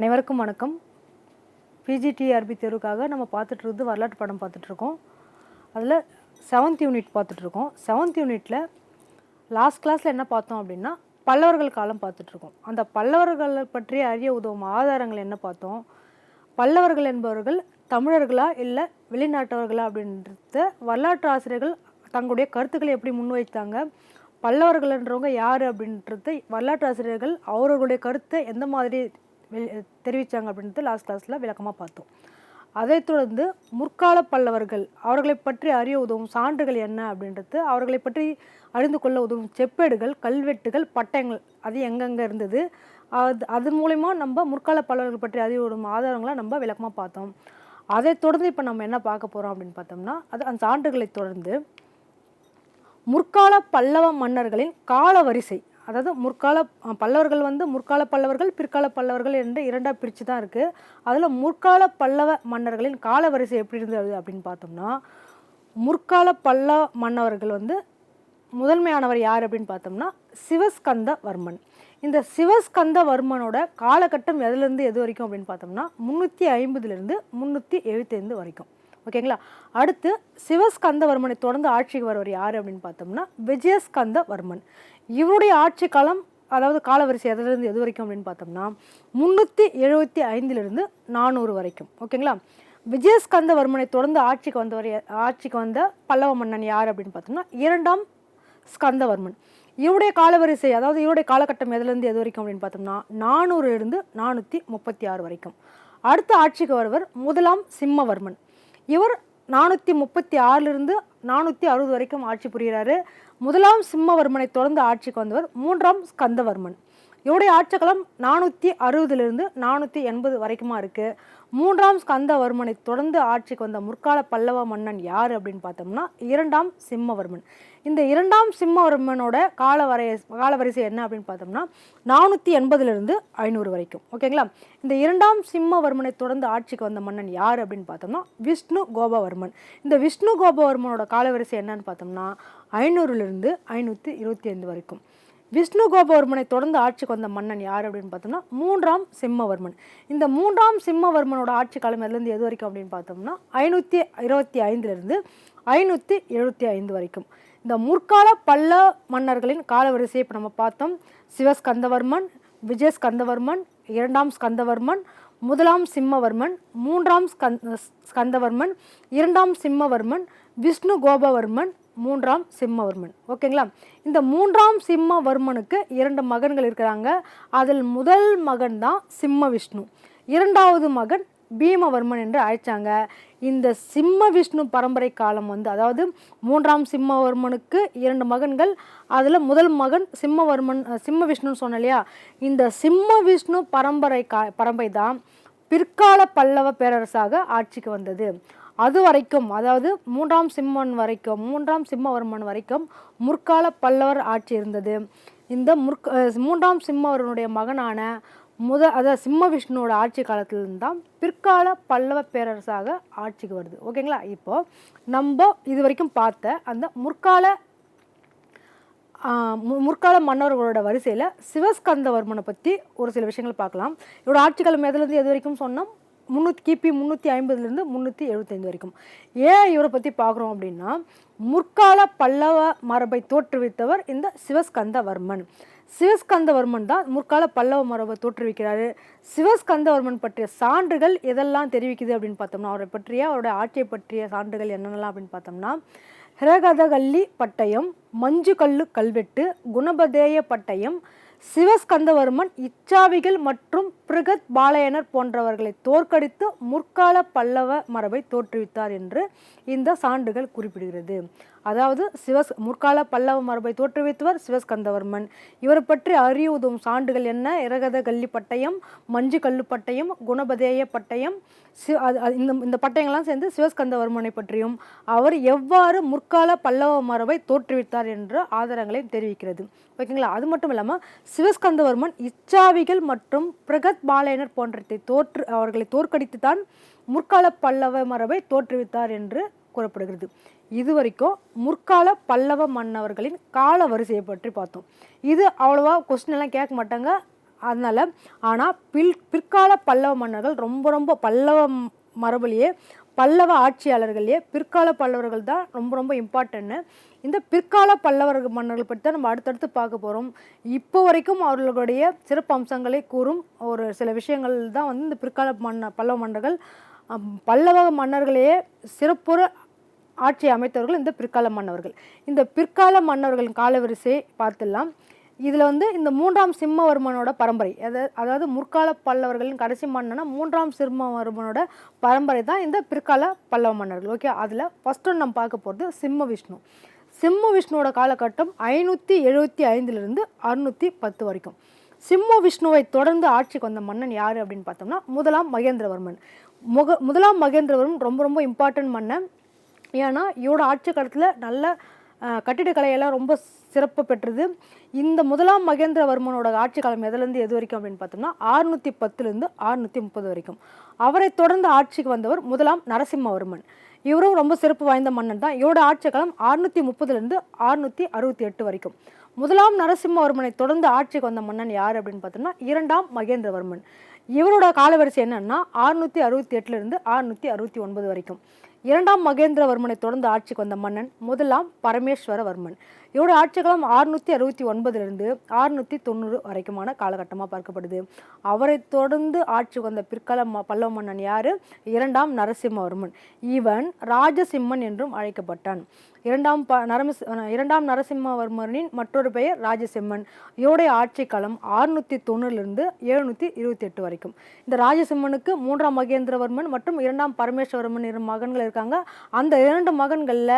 அனைவருக்கும் வணக்கம். பிஜிடிஆர்பி தேர்வுக்காக நம்ம பார்த்துட்ருக்குது வரலாற்று படம் பார்த்துட்ருக்கோம் அதில் செவன்த் யூனிட் பார்த்துட்ருக்கோம் செவன்த் யூனிட்டில் லாஸ்ட் கிளாஸில் என்ன பார்த்தோம் அப்படின்னா பல்லவர்கள் காலம் பார்த்துட்ருக்கோம் அந்த பல்லவர்களை பற்றி அறிய உதவும் ஆதாரங்கள் என்ன பார்த்தோம்? பல்லவர்கள் என்பவர்கள் தமிழர்களா இல்லை வெளிநாட்டவர்களா அப்படின்றத வரலாற்று ஆசிரியர்கள் தங்களுடைய கருத்துக்களை எப்படி முன்வைத்தாங்க? பல்லவர்கள்ன்றவங்க யார் அப்படின்றது வரலாற்று ஆசிரியர்கள் அவர்களுடைய கருத்தை எந்த மாதிரி தெரிவித்தாங்க அப்படின்றது லாஸ்ட் கிளாஸில் விளக்கமாக பார்த்தோம். அதைத் தொடர்ந்து முற்கால பல்லவர்கள் அவர்களை பற்றி அறிய உதவும் சான்றுகள் என்ன அப்படின்றது அவர்களை பற்றி அறிந்து கொள்ள உதவும் செப்பேடுகள் கல்வெட்டுகள் பட்டயங்கள் அது எங்கெங்கே இருந்தது அது அது மூலயமா நம்ம முற்கால பல்லவர்கள் பற்றி அறிய உதவும் ஆதாரங்களை நம்ம விளக்கமாக பார்த்தோம். அதை தொடர்ந்து இப்போ நம்ம என்ன பார்க்க போகிறோம் அப்படின்னு பார்த்தோம்னா அது அந்த சான்றுகளை தொடர்ந்து முற்கால பல்லவ மன்னர்களின் கால வரிசை அதாவது முற்கால பல்லவர்கள் வந்து முற்கால பல்லவர்கள் பிற்கால பல்லவர்கள் என்று இரண்டாக பிரித்து தான் இருக்குது அதில் முற்கால பல்லவ மன்னர்களின் கால வரிசை எப்படி இருந்தது அப்படின்னு பார்த்தோம்னா முற்கால பல்லவ மன்னவர்கள் வந்து முதன்மையானவர் யார் அப்படின்னு பார்த்தோம்னா சிவஸ்கந்தவர்மன். இந்த சிவஸ்கந்தவர்மனோட காலகட்டம் எதுலேருந்து எது வரைக்கும் அப்படின்னு பார்த்தோம்னா முந்நூற்றி ஐம்பதுலேருந்து முந்நூற்றி எழுபத்தைந்து வரைக்கும். ஓகேங்களா அடுத்து சிவஸ்கந்தவர்மனை தொடர்ந்து ஆட்சிக்கு வரவர் யார் அப்படின்னு பார்த்தோம்னா விஜயஸ்கந்தவர்மன். இவருடைய ஆட்சி காலம் அதாவது காலவரிசை எதுலேருந்து எது வரைக்கும் அப்படின்னு பார்த்தோம்னா முந்நூற்றி எழுபத்தி ஐந்துலேருந்து நானூறு வரைக்கும். ஓகேங்களா? விஜயஸ்கந்தவர்மனை தொடர்ந்து ஆட்சிக்கு வந்தவர் ஆட்சிக்கு வந்த பல்லவ மன்னன் யார் அப்படின்னு பார்த்தோம்னா இரண்டாம் ஸ்கந்தவர்மன். இவருடைய காலவரிசை அதாவது இவருடைய காலகட்டம் எதுலேருந்து எது வரைக்கும் அப்படின்னு பார்த்தோம்னா நானூறுலேருந்து நானூற்றி முப்பத்தி ஆறு வரைக்கும். அடுத்த ஆட்சிக்கு வருவர் முதலாம் சிம்மவர்மன். இவர் நானூற்றி முப்பத்தி ஆறுலேருந்து நானூற்றி அறுபது வரைக்கும் ஆட்சி புரிகிறாரு. முதலாம் சிம்மவர்மனை தொடர்ந்து ஆட்சிக்கு வந்தவர் மூன்றாம் ஸ்கந்தவர்மன். இவருடைய ஆட்சிக்காலம் நானூற்றி அறுபதுலேருந்து நானூற்றி எண்பது வரைக்குமா இருக்குது மூன்றாம் ஸ்கந்தவர்மனை தொடர்ந்து ஆட்சிக்கு வந்த முற்கால பல்லவ மன்னன் யார் அப்படின்னு பார்த்தோம்னா இரண்டாம் சிம்மவர்மன். இந்த இரண்டாம் சிம்மவர்மனோட காலவரை காலவரிசை என்ன அப்படின்னு பார்த்தோம்னா நானூற்றி எண்பதுலேருந்து ஐநூறு வரைக்கும். ஓகேங்களா இந்த இரண்டாம் சிம்மவர்மனை தொடர்ந்து ஆட்சிக்கு வந்த மன்னன் யார் அப்படின்னு பார்த்தோம்னா விஷ்ணு கோபவர்மன். இந்த விஷ்ணு கோபவர்மனோட காலவரிசை என்னன்னு பார்த்தோம்னா ஐநூறுலேருந்து ஐநூற்றி இருபத்தி ஐந்து வரைக்கும். விஷ்ணு கோபவர்மனை தொடர்ந்து ஆட்சிக்கு வந்த மன்னன் யார் அப்படின்னு பார்த்தோம்னா மூன்றாம் சிம்மவர்மன். இந்த மூன்றாம் சிம்மவர்மனோட ஆட்சி காலம் எதுலேருந்து எது வரைக்கும் அப்படின்னு பார்த்தோம்னா ஐநூற்றி இருபத்தி ஐந்துலேருந்து ஐநூற்றி எழுபத்தி ஐந்து வரைக்கும். இந்த முற்கால பல்ல மன்னர்களின் காலவரிசையை இப்போ நம்ம பார்த்தோம். சிவஸ்கந்தவர்மன் விஜயஸ்கந்தவர்மன் இரண்டாம் ஸ்கந்தவர்மன் முதலாம் சிம்மவர்மன் மூன்றாம் ஸ்கந்த ஸ்கந்தவர்மன் இரண்டாம் சிம்மவர்மன் விஷ்ணு கோபவர்மன் மூன்றாம் சிம்மவர்மன். ஓகேங்களா? இந்த மூன்றாம் சிம்மவர்மனுக்கு இரண்டு மகன்கள் இருக்கிறாங்க. அதில் முதல் மகன் தான் சிம்ம விஷ்ணு. இரண்டாவது மகன் பீமவர்மன் என்று அழைச்சாங்க. இந்த சிம்ம விஷ்ணு பரம்பரை காலம் வந்து அதாவது மூன்றாம் சிம்மவர்மனுக்கு இரண்டு மகன்கள் அதில் முதல் மகன் சிம்மவர்மன் சிம்ம விஷ்ணுன்னு சொன்னேன் இல்லையா? இந்த சிம்ம விஷ்ணு பரம்பரை கா பரம்பரை தான் பிற்கால பல்லவ பேரரசாக ஆட்சிக்கு வந்தது. அது வரைக்கும் அதாவது மூன்றாம் சிம்மன் வரைக்கும் மூன்றாம் சிம்மவர்மன் வரைக்கும் முற்கால பல்லவர் ஆட்சி இருந்தது. இந்த முற்க மூன்றாம் சிம்மவர்மனுடைய மகனான முத அதாவது சிம்ம விஷ்ணுவோட ஆட்சி காலத்திலிருந்து தான் பிற்கால பல்லவ பேரரசாக ஆட்சிக்கு வருது. ஓகேங்களா? இப்போது நம்ம இது வரைக்கும் பார்த்த அந்த முற்கால மு- முற்கால மன்னர்களோட வரிசையில் சிவஸ்கந்தவர்மனை பற்றி ஒரு சில விஷயங்கள் பார்க்கலாம். இவரோட ஆட்சி காலம் எதுலேருந்து எது வரைக்கும் சொன்னோம்? முந்நூற்றி கிபி முந்நூற்றி ஐம்பதுலேருந்து முந்நூற்றி எழுபத்தைந்து வரைக்கும். ஏன் இவரை பற்றி பார்க்குறோம் அப்படின்னா முற்கால பல்லவ மரபை தோற்றுவித்தவர் இந்த சிவஸ்கந்தவர்மன். சிவஸ்கந்தவர்மன் தான் முற்கால பல்லவ மரபை தோற்றுவிக்கிறாரு. சிவஸ்கந்தவர்மன் பற்றிய சான்றுகள் எதெல்லாம் தெரிவிக்குது அப்படின்னு பார்த்தோம்னா அவரை பற்றிய அவருடைய ஆட்சியை பற்றிய சான்றுகள் என்னென்னலாம் அப்படின்னு பார்த்தோம்னா ஹிரகதகல்லி பட்டயம் மஞ்சுகல்லு கல்வெட்டு குணபதேய பட்டயம் சிவஸ்கந்தவர்மன் இச்சாவிகள் மற்றும் பிருகத் பாலயனர் போன்றவர்களை தோற்கடித்து முற்கால பல்லவ மரபை தோற்றுவித்தார் என்று இந்த சான்றுகள் குறிப்பிடுகிறது. அதாவது சிவஸ் முற்கால பல்லவ மரபை தோற்றுவித்தவர் சிவஸ்கந்தவர்மன். இவரை பற்றி அறிய உதவும் சான்றுகள் என்ன? இரகத கல்லி பட்டயம் மஞ்சு கல்லு பட்டயம் குணபதேய பட்டயம் சி அது அது- இந்த இந்த பட்டயங்கள்லாம் சேர்ந்து சிவஸ்கந்தவர்மனை பற்றியும் அவர் எவ்வாறு முற்கால பல்லவ மரபை தோற்றுவித்தார் என்ற ஆதாரங்களையும் தெரிவிக்கிறது. ஓகேங்களா? அது மட்டும் இல்லாமல் சிவஸ்கந்தவர்மன் இச்சாவிகள் மற்றும் பிரகத் பாலையனர் போன்றத்தை தோற்று அவர்களை தோற்கடித்து தான் முற்கால பல்லவ மரபை தோற்றுவித்தார் என்று கூறப்படுகிறது. இதுவரைக்கும் முற்கால பல்லவ மன்னவர்களின் கால வரிசையை பற்றி பார்த்தோம். இது அவ்வளோவா கொஸ்டின் எல்லாம் கேட்க மாட்டாங்க. அதனால் ஆனால் பில் பிற்கால பல்லவ மன்னர்கள் ரொம்ப ரொம்ப பல்லவ மரபுலேயே பல்லவ ஆட்சியாளர்களே பிற்கால பல்லவர்கள் தான் ரொம்ப ரொம்ப இம்பார்ட்டன்ட்டு இந்த பிற்கால பல்லவர் மன்னர்கள் பற்றி தான் நம்ம அடுத்தடுத்து பார்க்க போகிறோம் இப்போ வரைக்கும் அவர்களுடைய சிறப்பு அம்சங்களை கூறும் ஒரு சில விஷயங்கள் தான் வந்து இந்த பிற்கால மன்ன பல்லவ மன்னர்கள் பல்லவ மன்னர்களையே சிறப்புற ஆட்சி அமைத்தவர்கள் இந்த பிற்கால மன்னவர்கள் இந்த பிற்கால மன்னர்களின் காலவரிசை பார்த்துடலாம். இதில் வந்து இந்த மூன்றாம் சிம்மவர்மனோட பரம்பரை அதாவது அதாவது முற்கால பல்லவர்களின் கடைசி மன்னனா மூன்றாம் சிம்மவர்மனோட பரம்பரை தான் இந்த பிற்கால பல்லவ மன்னர்கள். ஓகே அதில் ஃபஸ்ட்டு நம்ம பார்க்க போகிறது சிம்ம விஷ்ணு. சிம்ம விஷ்ணுவோட காலகட்டம் ஐநூற்றி எழுபத்தி ஐந்துலேருந்து அறுநூற்றி பத்து வரைக்கும். சிம்ம விஷ்ணுவை தொடர்ந்து ஆட்சிக்கு வந்த மன்னன் யார் அப்படின்னு பார்த்தோம்னா முதலாம் மகேந்திரவர்மன். முக முதலாம் மகேந்திரவர்மன் ரொம்ப ரொம்ப இம்பார்ட்டன்ட் மன்னன். ஏன்னா இவரோட ஆட்சி காலத்தில் நல்ல கட்டிடக்கலையெல்லாம் ரொம்ப சிறப்பு பெற்றது. இந்த முதலாம் மகேந்திரவர்மனோட ஆட்சி காலம் எதுலேருந்து எது வரைக்கும் அப்படின்னு பார்த்தோம்னா ஆறுநூற்றி பத்துலேருந்து ஆறுநூற்றி முப்பது வரைக்கும். அவரை தொடர்ந்து ஆட்சிக்கு வந்தவர் முதலாம் நரசிம்மவர்மன். இவரும் ரொம்ப சிறப்பு வாய்ந்த மன்னன் தான். இவரோட ஆட்சி காலம் ஆறுநூற்றி முப்பதுலேருந்து ஆறுநூற்றி அறுபத்தி எட்டு வரைக்கும். முதலாம் நரசிம்மவர்மனை தொடர்ந்து ஆட்சிக்கு வந்த மன்னன் யார் அப்படின்னு பார்த்தோம்னா இரண்டாம் மகேந்திரவர்மன். இவரோட காலவரிசை என்னன்னா ஆறுநூற்றி அறுபத்தி எட்டுலேருந்து ஆறுநூற்றி அறுபத்தி ஒன்பது வரைக்கும். இரண்டாம் மகேந்திரவர்மனை தொடர்ந்து ஆட்சிக்கு வந்த மன்னன் முதலாம் பரமேஸ்வரவர்மன். இவரோட ஆட்சி காலம் ஆறுநூற்றி அறுபத்தி ஒன்பதுலேருந்து ஆறுநூற்றி தொண்ணூறு வரைக்குமான காலகட்டமாக பார்க்கப்படுது. அவரை தொடர்ந்து ஆட்சிக்கு வந்த பிற்கால ம- பல்லவ மன்னன் யார்? இரண்டாம் நரசிம்மவர்மன். இவன் ராஜசிம்மன் என்றும் அழைக்கப்பட்டான். இரண்டாம் ப நரமசி இரண்டாம் நரசிம்மவர்மனின் மற்றொரு பெயர் ராஜசிம்மன். இவருடைய ஆட்சி காலம் ஆறுநூற்றி தொண்ணூறுலேருந்து எழுநூற்றி இருபத்தி எட்டு வரைக்கும். இந்த ராஜசிம்மனுக்கு மூன்றாம் மகேந்திரவர்மன் மற்றும் இரண்டாம் பரமேஸ்வரவர்மன் இரு மகன்கள் இருக்காங்க. அந்த இரண்டு மகன்களில்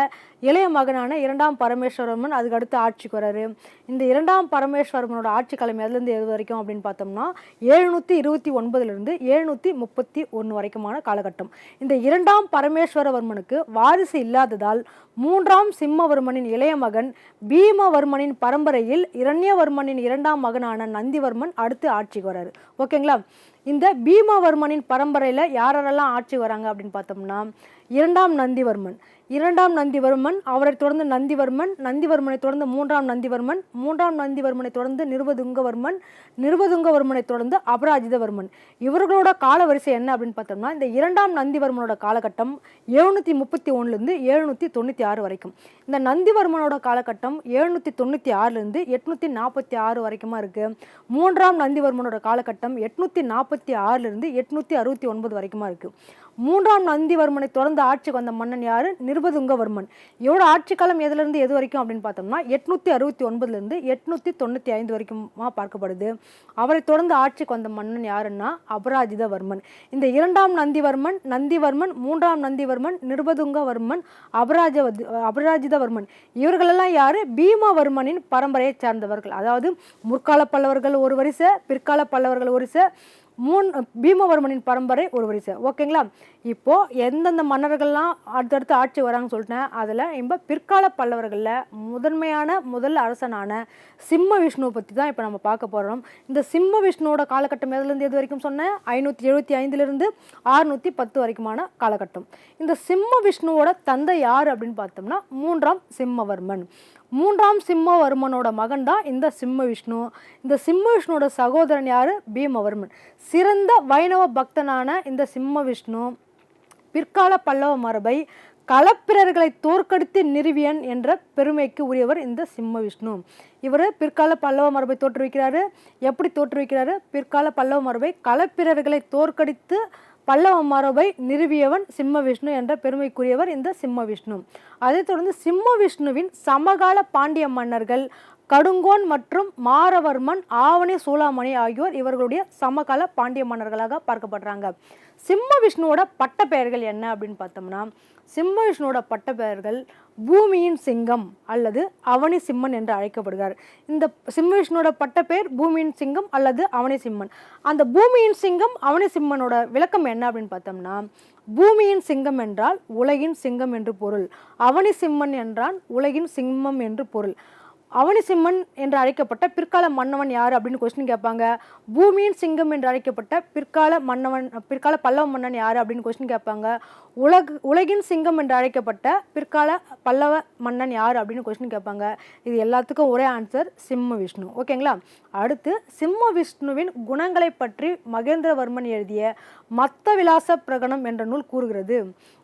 இளைய மகனான இரண்டாம் பரமேஸ்வரவர்மன் அதுக்கு அடுத்து ஆட்சிக்கு வராரு. இந்த இரண்டாம் பரமேஸ்வரவர்மனோட ஆட்சி காலம் எதுலேருந்து எது வரைக்கும் அப்படின்னு பார்த்தோம்னா எழுநூற்றி இருபத்தி ஒன்பதுலேருந்து எழுநூற்றி முப்பத்தி ஒன்று வரைக்குமான காலகட்டம். இந்த இரண்டாம் பரமேஸ்வரவர்மனுக்கு வாரிசு இல்லாததால் மூன்றாம் சிம்மவர்மனின் இளைய மகன் பீமவர்மனின் பரம்பரையில் இரண்யவர்மனின் இரண்டாம் மகனான நந்திவர்மன் அடுத்து ஆட்சிக்கு வராரு. ஓகேங்களா இந்த பீமவர்மனின் பரம்பரையில் யாரெல்லாம் ஆட்சி வராங்க அப்படின்னு பார்த்தோம்னா இரண்டாம் நந்திவர்மன். இரண்டாம் நந்திவர்மன் அவரை தொடர்ந்து நந்திவர்மன் நந்திவர்மனை தொடர்ந்து மூன்றாம் நந்திவர்மன் மூன்றாம் நந்திவர்மனை தொடர்ந்து நிருபதுங்கவர்மன் நிருபதுங்கவர்மனை தொடர்ந்து அபராஜிதவர்மன். இவர்களோட காலவரிசை என்ன அப்படின்னு பார்த்தோம்னா இந்த இரண்டாம் நந்திவர்மனோட காலகட்டம் எழுநூற்றி முப்பத்தி ஒன்றுலேருந்து எழுநூற்றி தொண்ணூற்றி ஆறு வரைக்கும். இந்த நந்திவர்மனோட காலகட்டம் எழுநூற்றி தொண்ணூற்றி ஆறுலேருந்து எட்நூற்றி நாற்பத்தி ஆறு வரைக்குமா இருக்குது மூன்றாம் நந்திவர்மனோட காலகட்டம் எட்நூற்றி நாற்பத்தி ஆறுலேருந்து எட்நூற்றி அறுபத்தி ஒன்பது வரைக்குமா இருக்குது மூன்றாம் நந்திவர்மனை தொடர்ந்து ஆட்சிக்கு வந்த மன்னன் யார்? நிருபதுங்கவர்மன். இவரோட ஆட்சி காலம் எதுலேருந்து எது வரைக்கும் அப்படின்னு பார்த்தோம்னா எட்நூற்றி அறுபத்தி ஒன்பதுலேருந்து எட்நூற்றி தொண்ணூற்றி ஐந்து வரைக்குமா பார்க்கப்படுது. அவரை தொடர்ந்து ஆட்சிக்கு வந்த மன்னன் யாருன்னா அபராஜிதவர்மன். இந்த இரண்டாம் நந்திவர்மன் நந்திவர்மன் மூன்றாம் நந்திவர்மன் நிருபதுங்கவர்மன் அபராஜ அபராஜிதவர்மன். இவர்களெல்லாம் யார்? பீமவர்மனின் பரம்பரையைச் சார்ந்தவர்கள். அதாவது முற்கால பல்லவர்கள் ஒரு வரிசை பிற்கால பல்லவர்கள் ஒரு வரிசை மூன் பீமவர்மனின் பரம்பரை ஒரு வரிசை. ஓகேங்களா? இப்போது எந்தெந்த மன்னர்கள்லாம் அடுத்தடுத்து ஆட்சி வராங்கன்னு சொல்லிட்டேன். அதில் இப்போ பிற்கால பல்லவர்களில் முதன்மையான முதல் அரசனான சிம்ம விஷ்ணுவை பற்றி தான் இப்போ நம்ம பார்க்க போகிறோம் இந்த சிம்ம விஷ்ணுவோட காலகட்டம் எதுலேருந்து எது வரைக்கும் சொன்னேன்? ஐநூற்றி எழுபத்தி ஐந்துலேருந்து ஆறுநூற்றி பத்து வரைக்குமான காலகட்டம். இந்த சிம்ம விஷ்ணுவோட தந்தை யார் அப்படின்னு பார்த்தோம்னா மூன்றாம் சிம்மவர்மன். மூன்றாம் சிம்மவர்மனோட மகன் தான் இந்த சிம்ம விஷ்ணு இந்த சிம்ம விஷ்ணுவோட சகோதரன் யார்? பீமவர்மன். சிறந்த வைணவ பக்தனான இந்த சிம்ம விஷ்ணு பிற்கால பல்லவ மரபை களப்பிரர்களை தோற்கடித்து நிறுவியன் என்ற பெருமைக்கு உரியவர் இந்த சிம்ம விஷ்ணு இவர் பிற்கால பல்லவ மரபை தோற்றுவிக்கிறாரு. எப்படி தோற்றுவிக்கிறாரு? பிற்கால பல்லவ மரபை களப்பிரர்களை தோற்கடித்து பல்லவ மரபை நிறுவியவன் சிம்ம விஷ்ணு என்ற பெருமைக்குரியவர் இந்த சிம்ம விஷ்ணு அதைத் தொடர்ந்து சிம்ம விஷ்ணுவின் சமகால பாண்டிய மன்னர்கள் கடுங்கோன் மற்றும் மாரவர்மன் ஆவணி சூளாமணி ஆகியோர் இவர்களுடைய சமகால பாண்டிய மன்னர்களாக பார்க்கப்படுறாங்க. சிம்ம விஷ்ணுவோட பட்டப்பெயர்கள் என்ன அப்படின்னு பார்த்தோம்னா சிம்ம விஷ்ணுவோட பட்டப்பெயர்கள் பூமியின் சிங்கம் அல்லது அவனி சிம்மன் என்று அழைக்கப்படுகிறார். இந்த சிம்ம விஷ்ணுவோட பட்டப்பெயர் பூமியின் சிங்கம் அல்லது அவனி சிம்மன். அந்த பூமியின் சிங்கம் அவனி சிம்மனோட விளக்கம் என்ன அப்படின்னு பார்த்தோம்னா பூமியின் சிங்கம் என்றால் உலகின் சிங்கம் என்று பொருள். அவனி சிம்மன் என்றால் உலகின் சிம்மம் என்று பொருள். அவனிசிம்மன் என்று அழைக்கப்பட்ட பிற்கால மன்னவன் யார் அப்படின்னு கொஸ்டின் கேட்பாங்க. பூமியின் சிங்கம் என்று அழைக்கப்பட்ட பிற்கால மன்னவன் பிற்கால பல்லவ மன்னன் யார் அப்படின்னு கொஸ்டின் கேட்பாங்க. உலக உலகின் சிங்கம் என்று அழைக்கப்பட்ட பிற்கால பல்லவ மன்னன் யார் அப்படின்னு கொஸ்டின் கேட்பாங்க. இது எல்லாத்துக்கும் ஒரே ஆன்சர் சிம்ம விஷ்ணு. ஓகேங்களா அடுத்து சிம்ம விஷ்ணுவின் குணங்களை பற்றி மகேந்திரவர்மன் எழுதிய மத்த விலாச பிரகடனம் என்ற நூல் கூறுகிறது.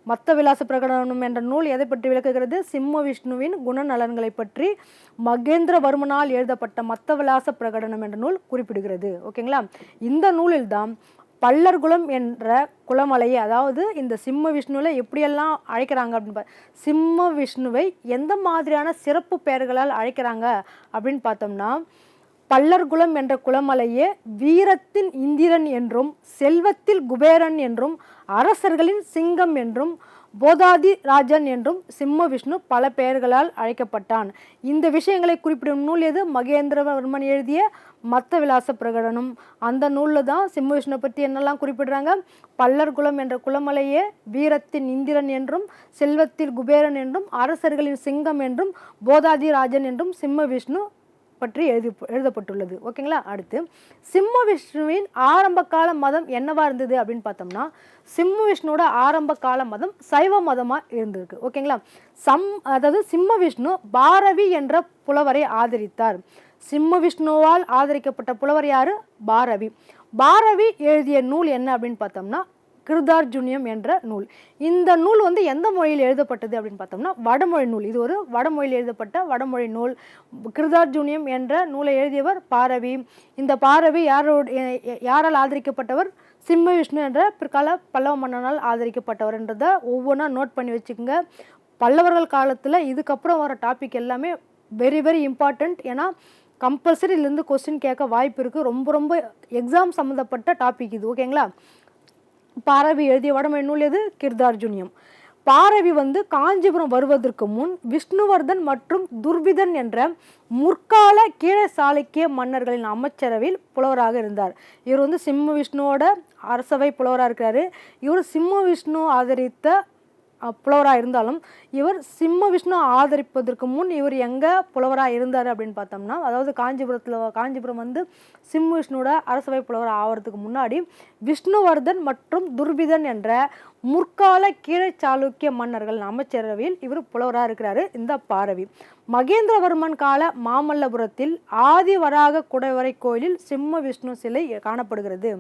மத்த விலாச பிரகடனம் என்ற நூல் எதை பற்றி விளக்குகிறது? சிம்ம விஷ்ணுவின் குணநலன்களை பற்றி மகேந்திரவர்மனால் எழுதப்பட்ட மத்த விலாச பிரகடனம் என்ற நூல் குறிப்பிடுகிறது. ஓகேங்களா? இந்த நூலில்தான் பல்லர்குலம் என்ற குளமலையை அதாவது இந்த சிம்ம விஷ்ணுவில் எப்படியெல்லாம் அழைக்கிறாங்க அப்படின்னு சிம்ம விஷ்ணுவை எந்த மாதிரியான சிறப்பு பெயர்களால் அழைக்கிறாங்க அப்படின்னு பார்த்தோம்னா பல்லர்குலம் என்ற குலமலையே வீரத்தின் இந்திரன் என்றும் செல்வத்தில் குபேரன் என்றும் அரசர்களின் சிங்கம் என்றும் போதாதி ராஜன் என்றும் சிம்ம விஷ்ணு பல பெயர்களால் அழைக்கப்பட்டான். இந்த விஷயங்களை குறிப்பிடும் நூல் எது? மகேந்திரவர்மன் எழுதிய மத்த விலாச பிரகடனம். அந்த நூலில் தான் சிம்ம விஷ்ணு பற்றி என்னெல்லாம் குறிப்பிடுறாங்க? பல்லர் குலம் என்ற குலமலையே வீரத்தின் இந்திரன் என்றும் செல்வத்தில் குபேரன் என்றும் அரசர்களின் சிங்கம் என்றும் போதாதி ராஜன் என்றும் சிம்ம விஷ்ணு பற்றி எழுதி எழுதப்பட்டுள்ளது. ஓகேங்களா? அடுத்து சிம்ம விஷ்ணுவின் ஆரம்ப கால மதம் என்னவா இருந்தது அப்படின்னு பார்த்தோம்னா சிம்ம விஷ்ணுவோட ஆரம்ப கால மதம் சைவ மதமாக இருந்திருக்கு. ஓகேங்களா? சம் அதாவது சிம்ம விஷ்ணு பாரவி என்ற புலவரை ஆதரித்தார். சிம்ம விஷ்ணுவால் ஆதரிக்கப்பட்ட புலவர் யாரு? பாரவி. பாரவி எழுதிய நூல் என்ன அப்படின்னு பார்த்தோம்னா கிருதார்ஜுனியம் என்ற நூல். இந்த நூல் வந்து எந்த மொழியில் எழுதப்பட்டது அப்படின்னு பார்த்தோம்னா வடமொழி நூல். இது ஒரு வடமொழியில் எழுதப்பட்ட வடமொழி நூல். கிருதார்ஜுனியம் என்ற நூலை எழுதியவர் பாரவி. இந்த பாரவி யாரோட யாரால் ஆதரிக்கப்பட்டவர்? சிம்ம விஷ்ணு என்ற பிற்கால பல்லவ மன்னனால் ஆதரிக்கப்பட்டவர்ன்றதை ஒவ்வொன்றா நோட் பண்ணி வச்சுக்கோங்க. பல்லவர்கள் காலத்தில் இதுக்கப்புறம் வர டாபிக் எல்லாமே வெரி வெரி இம்பார்ட்டண்ட் ஏன்னா கம்பல்சரி இதுலேருந்து கொஸ்டின் கேட்க வாய்ப்பு இருக்குது ரொம்ப ரொம்ப எக்ஸாம் சம்மந்தப்பட்ட டாபிக் இது. ஓகேங்களா பாரவி எழுதிய வடமொழி நூல் எது? கிருதார்ஜுனியம். பாரவி வந்து காஞ்சிபுரம் வருவதற்கு முன் விஷ்ணுவர்தன் மற்றும் துர்விதன் என்ற முற்கால கீழ சாளுக்கிய மன்னர்களின் அமைச்சரவையில் புலவராக இருந்தார். இவர் வந்து சிம்ம விஷ்ணுவோட அரசவை புலவராக இருக்கிறாரு. இவர் சிம்ம விஷ்ணு ஆதரித்த புலவராக இருந்தாலும் இவர் சிம்ம விஷ்ணு ஆதரிப்பதற்கு முன் இவர் எங்கே புலவராக இருந்தார் அப்படின்னு பார்த்தோம்னா அதாவது காஞ்சிபுரத்தில் காஞ்சிபுரம் வந்து சிம்ம விஷ்ணுவோட அரசவை புலவர் ஆகிறதுக்கு முன்னாடி விஷ்ணுவர்தன் மற்றும் துர்பிதன் என்ற முற்கால கீழே சாளுக்கிய மன்னர்கள் அமைச்சரவையில் இவர் புலவராக இருக்கிறாரு. இந்த பாரவி. மகேந்திரவர்மன் கால மாமல்லபுரத்தில் ஆதிவராக குடைவரை கோயிலில் சிம்ம விஷ்ணு சிலை காணப்படுகிறது.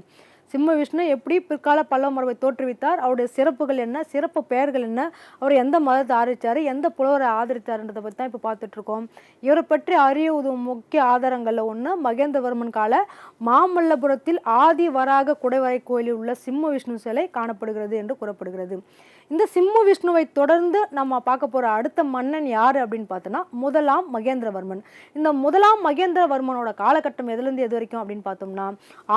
சிம்ம விஷ்ணு எப்படி பிற்கால பல்லவ மரபை தோற்றுவித்தார்? அவருடைய சிறப்புகள் என்ன? சிறப்பு பெயர்கள் என்ன? அவர் எந்த மதத்தை ஆதரித்தார் எந்த புலவரை ஆதரித்தார்ன்றதை பற்றி தான் இப்போ பார்த்துட்ருக்கோம். இவரை பற்றி அறிய உதவும் முக்கிய ஆதாரங்களில் ஒன்று மகேந்திரவர்மன் கால மாமல்லபுரத்தில் ஆதி வராக குடைவரை கோயிலில் உள்ள சிம்ம விஷ்ணு சிலை காணப்படுகிறது என்று கூறப்படுகிறது. இந்த சிம்ம விஷ்ணுவை தொடர்ந்து நம்ம பார்க்க போகிற அடுத்த மன்னன் யார் அப்படின்னு பார்த்தோன்னா முதலாம் மகேந்திரவர்மன். இந்த முதலாம் மகேந்திரவர்மனோட காலகட்டம் எதுலேருந்து எது வரைக்கும் அப்படின்னு பார்த்தோம்னா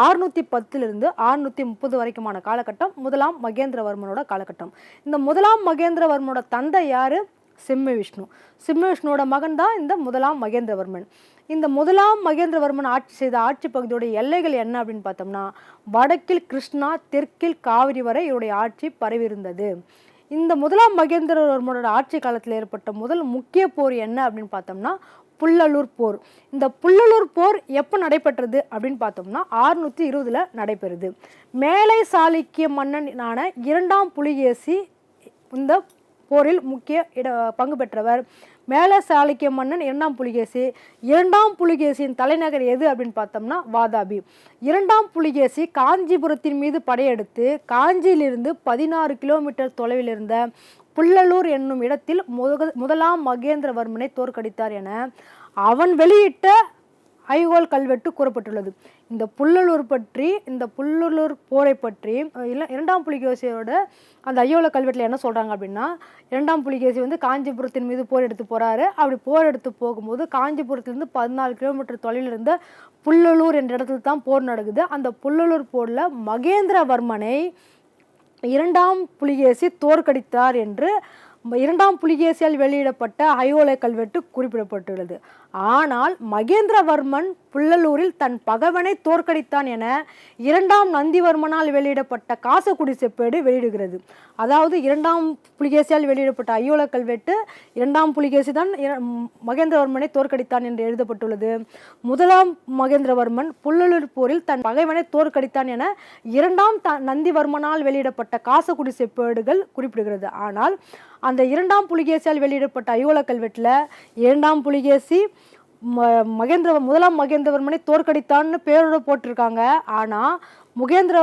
ஆறுநூற்றி பத்துலேருந்து ஆறுநூற்றி முப்பது வரைக்குமான காலகட்டம் முதலாம் மகேந்திரவர்மனோட காலகட்டம். இந்த முதலாம் மகேந்திரவர்மனோட தந்தை யார்? சிம்ம விஷ்ணு. சிம்ம விஷ்ணுவோட மகன் தான் இந்த முதலாம் மகேந்திரவர்மன். இந்த முதலாம் மகேந்திரவர்மன் ஆட்சி செய்த ஆட்சி பகுதியுடைய எல்லைகள் என்ன அப்படின்னு பார்த்தோம்னா வடக்கில் கிருஷ்ணா தெற்கில் காவிரி வரை இவருடைய ஆட்சி பரவியிருந்தது. இந்த முதலாம் மகேந்திரவர்மனோட ஆட்சி காலத்தில் ஏற்பட்ட முதல் முக்கிய போர் என்ன அப்படின்னு பார்த்தோம்னா புல்லலூர் போர். இந்த புல்லலூர் போர் எப்போ நடைபெற்றது அப்படின்னு பார்த்தோம்னா ஆறுநூற்றி இருபதில் நடைபெறுது. மேலை சாளுக்கிய மன்னனான இரண்டாம் புலிகேசி இந்த போரில் முக்கிய இட பங்கு பெற்றவர். மேலே சாளுக்கிய மன்னன் இரண்டாம் புலிகேசி இரண்டாம் புலிகேசியின் தலைநகர் எது அப்படின்னு பார்த்தோம்னா வாதாபி. இரண்டாம் புலிகேசி காஞ்சிபுரத்தின் மீது படையெடுத்து காஞ்சியிலிருந்து பதினாறு கிலோமீட்டர் தொலைவில் இருந்த புள்ளலூர் என்னும் இடத்தில் முத முதலாம் மகேந்திரவர்மனை தோற்கடித்தார் என அவன் வெளியிட்ட ஐகோல் கல்வெட்டு கூறப்பட்டுள்ளது. இந்த புல்லலூர் பற்றி இந்த புல்லலூர் போரை பற்றி இல்லை இரண்டாம் புலிகேசியோட அந்த ஐயோல கல்வெட்டில் என்ன சொல்கிறாங்க அப்படின்னா இரண்டாம் புலிகேசி வந்து காஞ்சிபுரத்தின் மீது போர் எடுத்து போகிறாரு அப்படி போர் எடுத்து போகும்போது காஞ்சிபுரத்துலேருந்து பதினாலு கிலோமீட்டர் தொலைவில் இருந்த புல்லலூர் என்ற இடத்துல தான் போர் நடக்குது. அந்த புல்லலூர் போரில் மகேந்திரவர்மனை இரண்டாம் புலிகேசி தோற்கடித்தார் என்று இரண்டாம் புலிகேசியால் வெளியிடப்பட்ட ஐஓலை கல்வெட்டு குறிப்பிடப்பட்டுள்ளது. ஆனால் மகேந்திரவர்மன் புள்ளலூரில் தன் பகவனை தோற்கடித்தான் என இரண்டாம் நந்திவர்மனால் வெளியிடப்பட்ட காசக்குடி செப்பேடு வெளியிடுகிறது. அதாவது இரண்டாம் புலிகேசியால் வெளியிடப்பட்ட ஐயோல கல்வெட்டு இரண்டாம் புலிகேசி தான் மகேந்திரவர்மனை தோற்கடித்தான் என்று எழுதப்பட்டுள்ளது. முதலாம் மகேந்திரவர்மன் புள்ளலூர் போரில் தன் பகைவனை தோற்கடித்தான் என இரண்டாம் த நந்திவர்மனால் வெளியிடப்பட்ட காசக்குடி செப்பேடுகள் குறிப்பிடுகிறது. ஆனால் அந்த இரண்டாம் புலிகேசியால் வெளியிடப்பட்ட ஐயோல கல்வெட்டில் இரண்டாம் புலிகேசி ம மகேந்திர முதலாம் மகேந்திரவர்மனை தோற்கடித்தான்னு பேரோட போட்டிருக்காங்க. ஆனால் முகேந்திர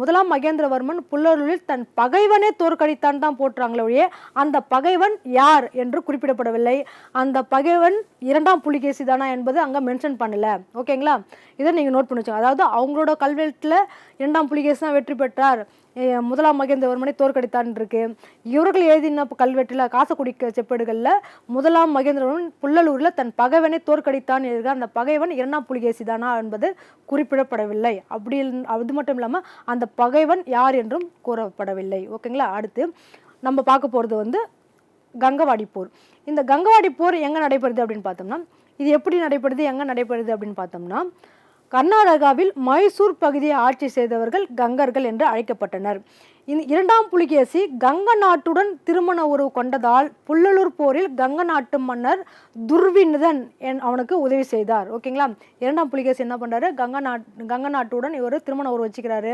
முதலாம் மகேந்திரவர்மன் புல்லூரில் தன் பகைவனே தோற்கடித்தான் தான் போட்டுறாங்களே ஒழிய அந்த பகைவன் யார் என்று குறிப்பிடப்படவில்லை. அந்த பகைவன் இரண்டாம் புலிகேசி தானா என்பது அங்கே மென்ஷன் பண்ணல. ஓகேங்களா இதை நீங்கள் நோட் பண்ணி வச்சுக்கோங்க. அதாவது அவங்களோட கல்வெட்டில் இரண்டாம் புலிகேசி தான் வெற்றி பெற்றார். முதலாம் மகேந்திரவர்மனை தோற்கடித்தான் இருக்கு. இவர்கள் எழுதின கல்வெட்டில் காசக்குடிக்க செப்பேடுகளில் முதலாம் மகேந்திரவர்மன் புல்லலூரில் தன் பகைவனை தோற்கடித்தான் இருக்கு அந்த பகைவன் இரண்டாம் புலிகேசி தானா என்பது குறிப்பிடப்படவில்லை. அப்படி அது மட்டும் இல்லாமல் அந்த பகைவன் யார் என்றும் கூறப்படவில்லை. ஓகேங்களா? அடுத்து நம்ம பார்க்க போகிறது வந்து கங்கவாடி போர். இந்த கங்கவாடி போர் எங்கே நடைபெறுது அப்படின்னு பார்த்தோம்னா இது எப்படி நடைபெறுது எங்கே நடைபெறுது அப்படின்னு பார்த்தோம்னா கர்நாடகாவில் மைசூர் பகுதியை ஆட்சி செய்தவர்கள் கங்கர்கள் என்று அழைக்கப்பட்டனர். இரண்டாம் புலிகேசி கங்க நாட்டுடன் திருமண உறவு கொண்டதால் புல்லலூர் போரில் கங்க நாட்டு மன்னர் துர்வினுதன் என் அவனுக்கு உதவி செய்தார். ஓகேங்களா? இரண்டாம் புலிகேசி என்ன பண்ணுறாரு கங்க நாட் கங்க நாட்டுடன் இவர் திருமண உறவு வச்சுக்கிறாரு.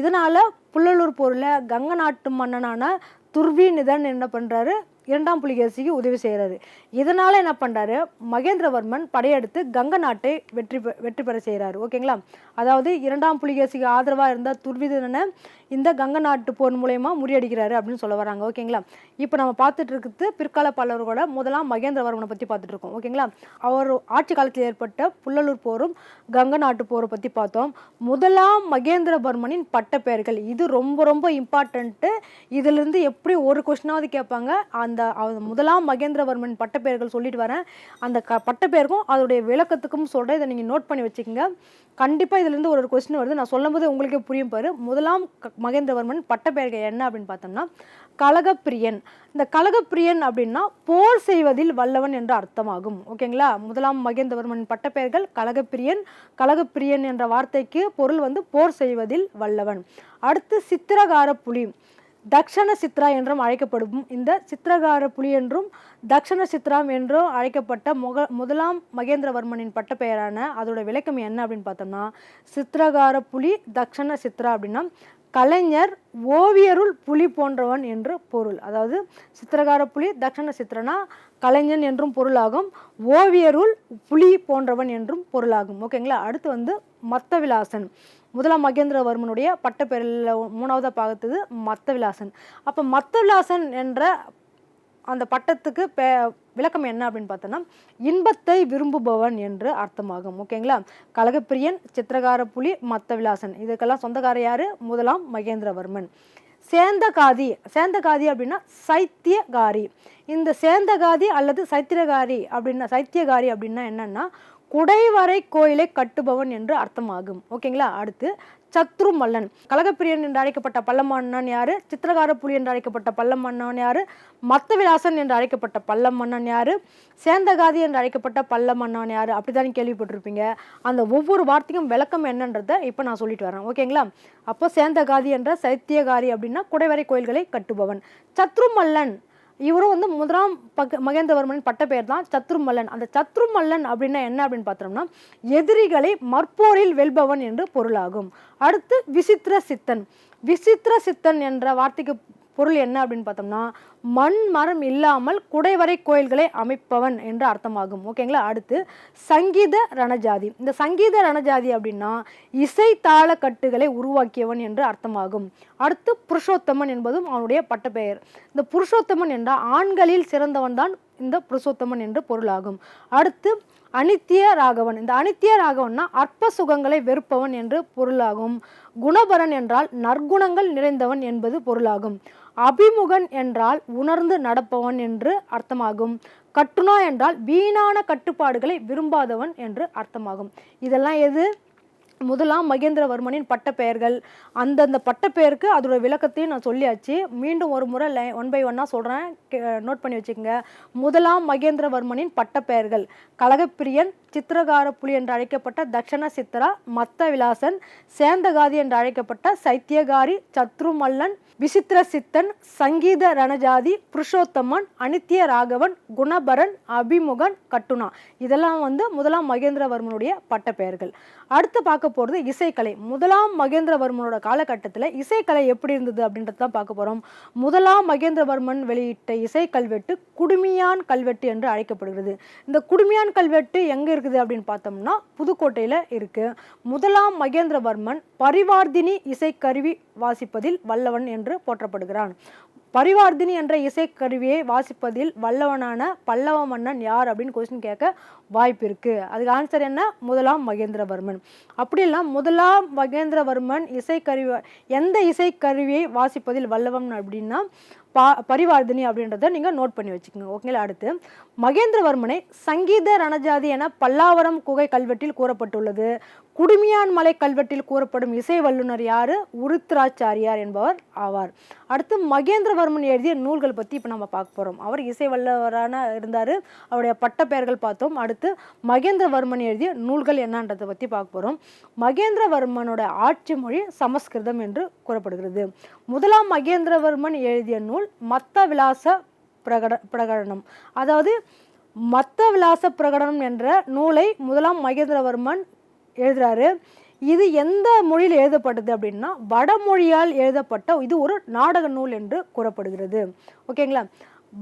இதனால் புல்லலூர் போரில் கங்க நாட்டு மன்னனான துர்விநிதன் என்ன பண்ணுறாரு இரண்டாம் புலிகேசிக்கு உதவி செய்கிறாரு இதனால் என்ன பண்ணுறாரு மகேந்திரவர்மன் படையெடுத்து கங்க நாட்டை வெற்றி பெ- வெற்றி பெற செய்கிறாரு ஓகேங்களா? அதாவது இரண்டாம் புலிகேசிக்கு ஆதரவாக இருந்த துர்விதனை இந்த கங்க நாட்டு போர் மூலயமா முறியடிக்கிறாரு அப்படின்னு சொல்ல வராங்க. ஓகேங்களா? இப்போ நம்ம பார்த்துட்டு இருக்கிறது பிற்கால பல்லவர்களோட முதலாம் மகேந்திரவர்மனை பற்றி பார்த்துட்டு இருக்கோம். ஓகேங்களா? அவர் ஆட்சி காலத்தில் ஏற்பட்ட புல்லலூர் போரும் கங்க நாட்டு போரை பற்றி பார்த்தோம். முதலாம் மகேந்திரவர்மனின் பட்டப்பெயர்கள். இது ரொம்ப ரொம்ப இம்பார்ட்டண்ட்டு இதிலிருந்து எப்படி ஒரு கொஸ்டினாவது கேட்பாங்க? அந்த முதலாம் மகேந்திரவர்மன் பட்டப்பெயர்கள் சொல்லிட்டு வரேன். அந்த க பட்டப்பெயருக்கும் அதோடைய விளக்கத்துக்கும் சொல்கிறேன் இதை நீங்கள் நோட் பண்ணி வச்சுக்கோங்க. கண்டிப்பாக இதுலேருந்து ஒரு கொஸ்டின் வருது. நான் சொல்லும்போது உங்களுக்கே புரியும் பாரு. முதலாம் க- மகேந்திரவர்மன் பட்டப்பெயர்கள் என்ன அப்படின்னு பார்த்தோம்னா கலகப்பிரியன். இந்த கலகப்பிரியன் அப்படின்னா போர் செய்வதில் வல்லவன் என்ற அர்த்தமாகும். ஓகேங்களா முதலாம் மகேந்திரவர்மன் பட்டப்பெயர்கள் கலகப்பிரியன் கலகப்பிரியன் என்ற வார்த்தைக்கு பொருள் வந்து போர் செய்வதில் வல்லவன். அடுத்து சித்திரகார புலி. தக்ஷண சித்ரா என்றும் அழைக்கப்படும் இந்த சித்திரகார புலி என்றும் தக்ஷண சித்ராம் என்றும் அழைக்கப்பட்ட முக முதலாம் மகேந்திரவர்மனின் பட்டப்பெயரான அதோட விளக்கம் என்ன அப்படின்னு பார்த்தோம்னா சித்திரகார புலி தக்ஷண சித்ரா அப்படின்னா கலைஞர் ஓவியருள் புலி போன்றவன் என்று பொருள். அதாவது சித்திரகார புலி தக்ஷண சித்திரனா கலைஞன் என்றும் பொருளாகும். ஓவியருள் புலி போன்றவன் என்றும் பொருளாகும். ஓகேங்களா அடுத்து வந்து மத்த விலாசன் முதலாம் மகேந்திரவர்மனுடைய பட்டப்பேரில் மூணாவதாக பார்த்தது மத்த விலாசன் அப்போ மத்த விலாசன் என்ற அந்த பட்டத்துக்கு பே விளக்கம் என்ன அப்படின்னு பார்த்தோன்னா இன்பத்தை விரும்புபவன் என்று அர்த்தமாகும். ஓகேங்களா? கலகப்பிரியன் சித்திரகார புலி மத்தவிலாசன். இதுக்கெல்லாம் சொந்தக்கார யாரு? முதலாம் மகேந்திரவர்மன். சேந்தகாதி. சேந்தகாதி அப்படின்னா சைத்தியகாரி. இந்த சேந்தகாதி அல்லது சைத்திரகாரி அப்படின்னா சைத்தியகாரி அப்படின்னா என்னன்னா குடைவரை கோயிலை கட்டுபவன் என்று அர்த்தமாகும். ஓகேங்களா? அடுத்து சத்ருமல்லன். கலகப்பிரியன் என்று அழைக்கப்பட்ட பல்ல மன்னன் யாரு? சித்திரகார புலி என்று அழைக்கப்பட்ட பல்ல மன்னன் யாரு? மத்தவிலாசன் என்று அழைக்கப்பட்ட பல்ல மன்னன் யாரு? சேந்தகாதி என்று அழைக்கப்பட்ட பல்ல மன்னன் யாரு? அப்படிதான் கேள்விப்பட்டிருப்பீங்க. அந்த ஒவ்வொரு வார்த்தைக்கும் விளக்கம் என்னன்றதை இப்போ நான் சொல்லிட்டு வரேன். ஓகேங்களா அப்போ சேந்தகாதி என்ற சைத்தியகாரி அப்படின்னா குடைவரை கோயில்களை கட்டுபவன். சத்ருமல்லன் இவரும் வந்து முதலாம் பக மகேந்திரவர்மனின் பட்டப்பெயர் தான் சத்ருமல்லன். அந்த சத்ருமல்லன் அப்படின்னா என்ன அப்படின்னு பார்த்தோம்னா எதிரிகளை மற்போரில் வெல்பவன் என்று பொருளாகும். அடுத்து விசித்திர சித்தன் விசித்திர சித்தன் என்ற வார்த்தைக்கு பொருள் என்ன அப்படின்னு பார்த்தோம்னா மண் மரம் இல்லாமல் குடைவரை கோயில்களை அமைப்பவன் என்று அர்த்தமாகும். ஓகேங்களா அடுத்து சங்கீத ரணஜாதி. இந்த சங்கீத ரணஜாதி அப்படின்னா இசை தாள கட்டுகளை உருவாக்கியவன் என்று அர்த்தமாகும். அடுத்து புருஷோத்தமன் என்பதும் அவனுடைய பட்டப்பெயர். இந்த புருஷோத்தமன் என்றால் ஆண்களில் சிறந்தவன் தான் இந்த புருஷோத்தமன் என்று பொருளாகும். அடுத்து அனித்திய ராகவன். இந்த அனித்திய ராகவன்னா அற்ப சுகங்களை வெறுப்பவன் என்று பொருளாகும். குணபரன் என்றால் நற்குணங்கள் நிறைந்தவன் என்பது பொருளாகும். அபிமுகன் என்றால் உணர்ந்து நடப்பவன் என்று அர்த்தமாகும். கட்டுனா என்றால் வீணான கட்டுப்பாடுகளை விரும்பாதவன் என்று அர்த்தமாகும். இதெல்லாம் எது? முதலாம் மகேந்திரவர்மனின் பட்டப்பெயர்கள். அந்தந்த பட்டப்பெயருக்கு அதோட விளக்கத்தையும் நான் சொல்லியாச்சு. மீண்டும் ஒரு முறை லை ஒன் பை ஒன்னாக சொல்கிறேன் நோட் பண்ணி வச்சுக்கோங்க. முதலாம் மகேந்திரவர்மனின் பட்டப்பெயர்கள். கலகப்பிரியன் சித்திரகார புலி என்று அழைக்கப்பட்ட தக்ஷண சித்திரா மத்த விலாசன் சேந்தகாதி என்று அழைக்கப்பட்ட சைத்தியகாரி சத்ருமல்லன் விசித்திர சித்தன் சங்கீத ரணஜாதி புருஷோத்தமன் அனித்ய ராகவன் குணபரன் அபிமுகன் கட்டுனா. இதெல்லாம் வந்து முதலாம் மகேந்திரவர்மனுடைய பட்டப்பெயர்கள். அடுத்து பார்க்க போகிறது இசைக்கலை. முதலாம் மகேந்திரவர்மனோட காலகட்டத்தில் இசைக்கலை எப்படி இருந்தது அப்படின்றது தான் பார்க்க போகிறோம் முதலாம் மகேந்திரவர்மன் வெளியிட்ட இசை கல்வெட்டு குடுமியான் கல்வெட்டு என்று அழைக்கப்படுகிறது. இந்த குடுமியான் கல்வெட்டு எங்கே இருக்குது அப்படின்னு பார்த்தோம்னா புதுக்கோட்டையில் இருக்குது முதலாம் மகேந்திரவர்மன் பரிவார்த்தினி இசைக்கருவி வாசிப்பதில் வல்லவன் என்று போற்றப்படுகிறான். பரிவார்த்தினி என்ற இசைக்கருவியை வாசிப்பதில் வல்லவனான பல்லவ மன்னன் யார் அப்படின்னு கொஸ்டின் கேட்க வாய்ப்பு இருக்கு. அதுக்கு ஆன்சர் என்ன? முதலாம் மகேந்திரவர்மன். அப்படிலாம் முதலாம் மகேந்திரவர்மன் இசைக்கருவி எந்த இசைக்கருவியை வாசிப்பதில் வல்லவன் அப்படின்னா பா பரிவார்த்தினி அப்படின்றத நீங்கள் நோட் பண்ணி வச்சுக்கோங்க. ஓகேங்களா அடுத்து மகேந்திரவர்மனை சங்கீத ரணஜாதி என பல்லாவரம் குகை கல்வெட்டில் கூறப்பட்டுள்ளது. குடுமியான் மலை கல்வெட்டில் கூறப்படும் இசை வல்லுனர் யார்? உருத்ராச்சாரியார் என்பவர் ஆவார். அடுத்து மகேந்திரவர்மன் எழுதிய நூல்கள் பற்றி இப்போ நம்ம பார்க்க போகிறோம் அவர் இசை வல்லவரான இருந்தார். அவருடைய பட்டப்பெயர்கள் பார்த்தோம். அடுத்து மகேந்திரவர்மன் எழுதிய நூல்கள் என்னன்றதை பற்றி பார்க்க போகிறோம் மகேந்திரவர்மனோட ஆட்சி மொழி சமஸ்கிருதம் என்று கூறப்படுகிறது. முதலாம் மகேந்திரவர்மன் எழுதிய நூல் மத்த விலாச பிரகட பிரகடனம். அதாவது மத்த விலாச பிரகடனம் என்ற நூலை முதலாம் மகேந்திரவர்மன் எழுதுறாரு. இது எந்த மொழியில் எழுதப்பட்டது அப்படின்னா வடமொழியால் எழுதப்பட்ட இது ஒரு நாடக நூல் என்று கூறப்படுகிறது. ஓகேங்களா?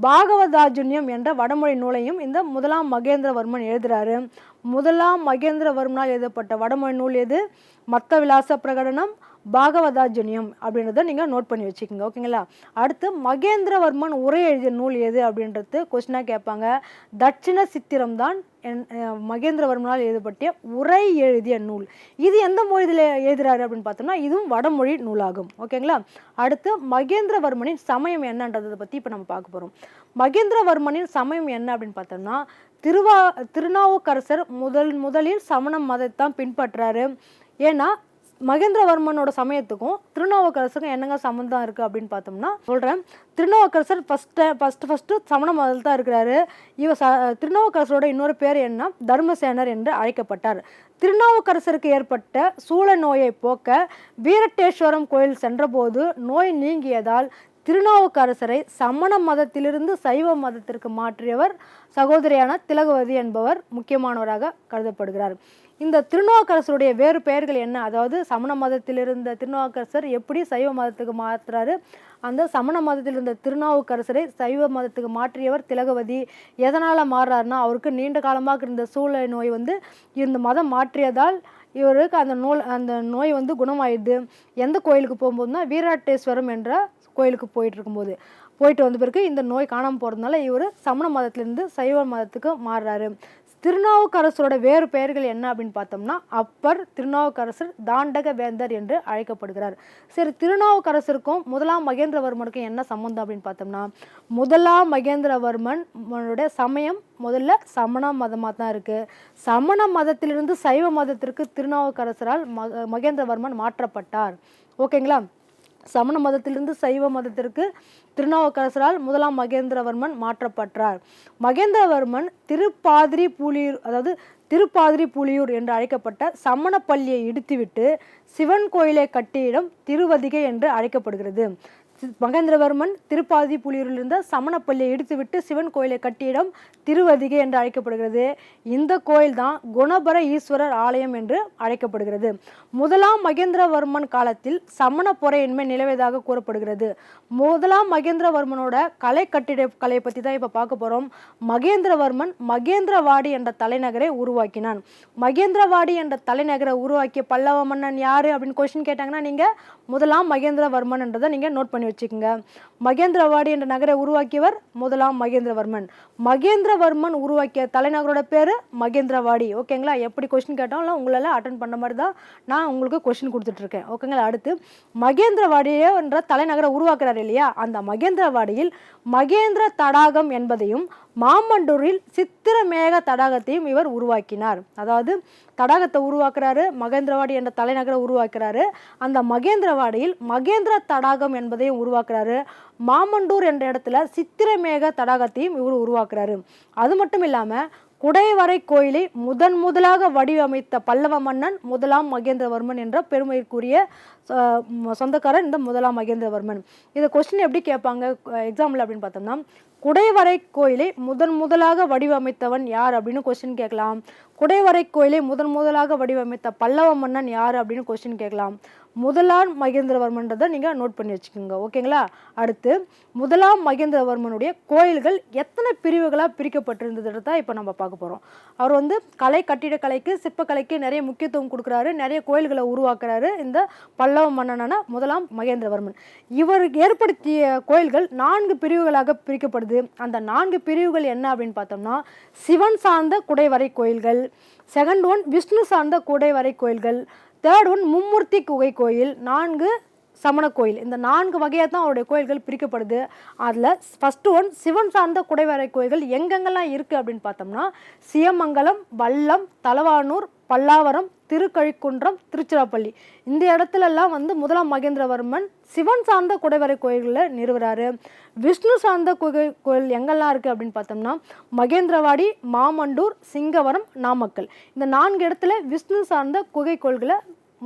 பாகவதாஜுன்யம் என்ற வடமொழி நூலையும் இந்த முதலாம் மகேந்திரவர்மன் எழுதுறாரு. முதலாம் மகேந்திரவர்மனால் எழுதப்பட்ட வடமொழி நூல் எது? மத்த விலாச பிரகடனம் பாகவதாஜனியம் அப்படின்றத நீங்கள் நோட் பண்ணி வச்சுக்கோங்க ஓகேங்களா? அடுத்து மகேந்திரவர்மன் உரை எழுதிய நூல் எது அப்படின்றது கொஸ்டினாக கேட்பாங்க. தட்சிண சித்திரம் தான் என் மகேந்திரவர்மனால் எழுதப்பட்ட உரை எழுதிய நூல். இது எந்த மொழியில் எழுதுறாரு அப்படின்னு பார்த்தோம்னா இதுவும் வடமொழி நூலாகும் ஓகேங்களா? அடுத்து மகேந்திரவர்மனின் சமயம் என்னன்றதை பற்றி இப்போ நம்ம பார்க்க போகிறோம் மகேந்திரவர்மனின் சமயம் என்ன அப்படின்னு பார்த்தோம்னா திருவா திருநாவுக்கரசர் முதல் முதலில் சமண மதத்தை தான் பின்பற்றுறாரு ஏன்னா மகேந்திரவர்மனோட சமயத்துக்கும் திருநாவுக்கரசுக்கும் என்னங்க சம்மந்தம் இருக்குது அப்படின்னு பார்த்தோம்னா சொல்கிறேன் திருநாவுக்கரசர் ஃபஸ்ட்டு ஃபஸ்ட்டு ஃபஸ்ட்டு சமண மதத்தில் தான் இருக்கிறாரு. இவர் ச திருநாவுக்கரசரோட இன்னொரு பேர் என்ன? தர்மசேனர் என்று அழைக்கப்பட்டார். திருநாவுக்கரசருக்கு ஏற்பட்ட சூழ நோயை போக்க வீரட்டேஸ்வரம் கோயில் சென்றபோது நோய் நீங்கியதால் திருநாவுக்கரசரை சமண மதத்திலிருந்து சைவ மதத்திற்கு மாற்றியவர் சகோதரியான திலகவதி என்பவர் முக்கியமானவராக கருதப்படுகிறார். இந்த திருநாவுக்கரசருடைய வேறு பெயர்கள் என்ன? அதாவது சமண மதத்தில் இருந்த திருநாவுக்கரசர் எப்படி சைவ மதத்துக்கு மாற்றுறாரு அந்த சமண மதத்தில் இருந்த திருநாவுக்கரசரை சைவ மதத்துக்கு மாற்றியவர் திலகவதி. எதனால் மாறுறாருன்னா அவருக்கு நீண்ட காலமாக இருந்த சூழல் நோய் வந்து இந்த மதம் மாற்றியதால் இவருக்கு அந்த நூல் அந்த நோய் வந்து குணமாயிடுது. எந்த கோயிலுக்கு போகும்போதுனா வீராட்டேஸ்வரம் என்ற கோயிலுக்கு போயிட்டு இருக்கும்போது. போயிட்டு வந்த பிறகு இந்த நோய் காணாமல் போகிறதுனால இவர் சமண மதத்திலிருந்து சைவ மதத்துக்கு மாறுறாரு. திருநாவுக்கரசரோட வேறு பெயர்கள் என்ன அப்படின்னு பார்த்தோம்னா அப்பர் திருநாவுக்கரசர் தாண்டக வேந்தர் என்று அழைக்கப்படுகிறார். சரி திருநாவுக்கரசருக்கும் முதலாம் மகேந்திரவர்மனுக்கும் என்ன சம்மந்தம் அப்படின்னு பார்த்தோம்னா முதலாம் மகேந்திரவர்மன் அவனுடைய சமயம் முதல்ல சமண மதமாக தான் இருக்குது சமண மதத்திலிருந்து சைவ மதத்திற்கு திருநாவுக்கரசரால் மக மகேந்திரவர்மன் மாற்றப்பட்டார். ஓகேங்களா? சமண மதத்திலிருந்து சைவ மதத்திற்கு திருநாவுக்கரசரால் முதலாம் மகேந்திரவர்மன் மாற்றப்பட்டார். மகேந்திரவர்மன் திருப்பாதிரி புலியூர் அதாவது திருப்பாதிரி புலியூர் என்று அழைக்கப்பட்ட சமணப்பள்ளியை இடித்துவிட்டு சிவன் கோயிலை கட்டிய இடம் திருவதிகை என்று அழைக்கப்படுகிறது. மகேந்திரவர்மன் திருப்பாதி புலியூரில் இருந்த சமணப்பள்ளியை இடித்துவிட்டு சிவன் கோயிலை கட்டிய இடம் திருவதிகை என்று அழைக்கப்படுகிறது. இந்த கோயில் தான் குணபர ஈஸ்வரர் ஆலயம் என்று அழைக்கப்படுகிறது. முதலாம் மகேந்திரவர்மன் காலத்தில் சமண பொறையின்மை நிலவியதாக கூறப்படுகிறது. முதலாம் மகேந்திரவர்மனோட கலை கட்டிட கலையை பற்றி தான் இப்போ பார்க்க போகிறோம் மகேந்திரவர்மன் மகேந்திரவாடி என்ற தலைநகரை உருவாக்கினான். மகேந்திரவாடி என்ற தலைநகரை உருவாக்கிய பல்லவ மன்னன் யார்? அப்படின்னு கொஸ்டின் கேட்டாங்கன்னா நீங்கள் முதலாம் மகேந்திரவர்மன் என்றதை நீங்கள் நோட் பண்ணி வச்சுக்கோங்க. மகேந்திரவாடி என்ற நகரை உருவாக்கியவர் முதலாம் மகேந்திரவர்மன். மகேந்திரவர்மன் உருவாக்கிய தலைநகரோட பேர் மகேந்திரவாடி. ஓகேங்களா எப்படி கொஸ்டின் கேட்டாலும் உங்களால் அட்டன் பண்ண மாதிரி தான் நான் உங்களுக்கு கொஸ்டின் கொடுத்துட்ருக்கேன் ஓகேங்களா அடுத்து மகேந்திரவாடியே என்ற தலைநகரை உருவாக்குறாரு இல்லையா? அந்த மகேந்திரவாடியில் மகேந்திர தடாகம் என்பதையும் மாமண்டூரில் சித்திரமேக தடாகத்தையும் இவர் உருவாக்கினார். அதாவது தடாகத்தை உருவாக்குறாரு மகேந்திரவாடி என்ற தலைநகரை உருவாக்குறாரு. அந்த மகேந்திரவாடியில் மகேந்திர தடாகம் என்பதையும் உருவாக்குறாரு. மாமண்டூர் என்ற இடத்துல சித்திரமேக தடாகத்தையும் இவர் உருவாக்குறாரு. அது மட்டும் இல்லாமல் குடைவரை கோயிலை முதன் முதலாக வடிவமைத்த பல்லவ மன்னன் முதலாம் மகேந்திரவர்மன் என்ற பெருமைக்குரிய சொந்தக்காரர் இந்த முதலாம் மகேந்திரவர்மன். இதை கொஸ்டின் எப்படி கேட்பாங்க? எக்ஸாம்பிள் அப்படின்னு பார்த்தோம்னா குடைவரை கோயிலை முதன் முதலாக வடிவமைத்தவன் யார் அப்படின்னு கொஸ்டின் கேட்கலாம். குடைவரை கோயிலை முதன் முதலாக வடிவமைத்த பல்லவ மன்னன் யார் அப்படின்னு கொஸ்டின் கேட்கலாம். முதலாம் மகேந்திரவர்மன்றதை நீங்கள் நோட் பண்ணி வச்சுக்கோங்க ஓகேங்களா அடுத்து முதலாம் மகேந்திரவர்மனுடைய கோயில்கள் எத்தனை பிரிவுகளாக பிரிக்கப்பட்டிருந்ததுன்றதை தான் இப்போ நம்ம பார்க்க போகிறோம் அவர் வந்து கலை கட்டிடக்கலைக்கு சிற்பக்கலைக்கு நிறைய முக்கியத்துவம் கொடுக்குறாரு நிறைய கோயில்களை உருவாக்குறாரு இந்த பல்லவ மன்னனான முதலாம் மகேந்திரவர்மன். இவர் ஏற்படுத்திய கோயில்கள் நான்கு பிரிவுகளாக பிரிக்கப்படுது. அந்த நான்கு பிரிவுகள் என்ன அப்படின்னு பார்த்தோம்னா சிவன் சார்ந்த குடைவரை கோயில்கள் செகண்ட் ஒன் விஷ்ணு சார்ந்த குடைவரை கோயில்கள் தேர்ட் ஒன் மும்மூர்த்தி குகை கோயில் நான்கு சமண கோயில். இந்த நான்கு வகையாக தான் அவருடைய கோயில்கள் பிரிக்கப்படுது. அதில் ஃபஸ்ட்டு ஒன் சிவன் சார்ந்த குடைவரை கோயில்கள் எங்கெங்கெல்லாம் இருக்குது அப்படின்னு பார்த்தோம்னா சியமங்கலம் வல்லம் தலவானூர் பல்லாவரம் திருக்கழிக்குன்றம் திருச்சிராப்பள்ளி. இந்த இடத்துலலாம் வந்து முதலாம் மகேந்திரவர்மன் சிவன் சார்ந்த குடைவரை கோயில்களை நிறுவுறாரு. விஷ்ணு சார்ந்த குகை கோயில் எங்கெல்லாம் இருக்குது அப்படின்னு பார்த்தோம்னா மகேந்திரவாடி மாமண்டூர் சிங்கவரம் நாமக்கல். இந்த நான்கு இடத்துல விஷ்ணு சார்ந்த குகை கோயில்களை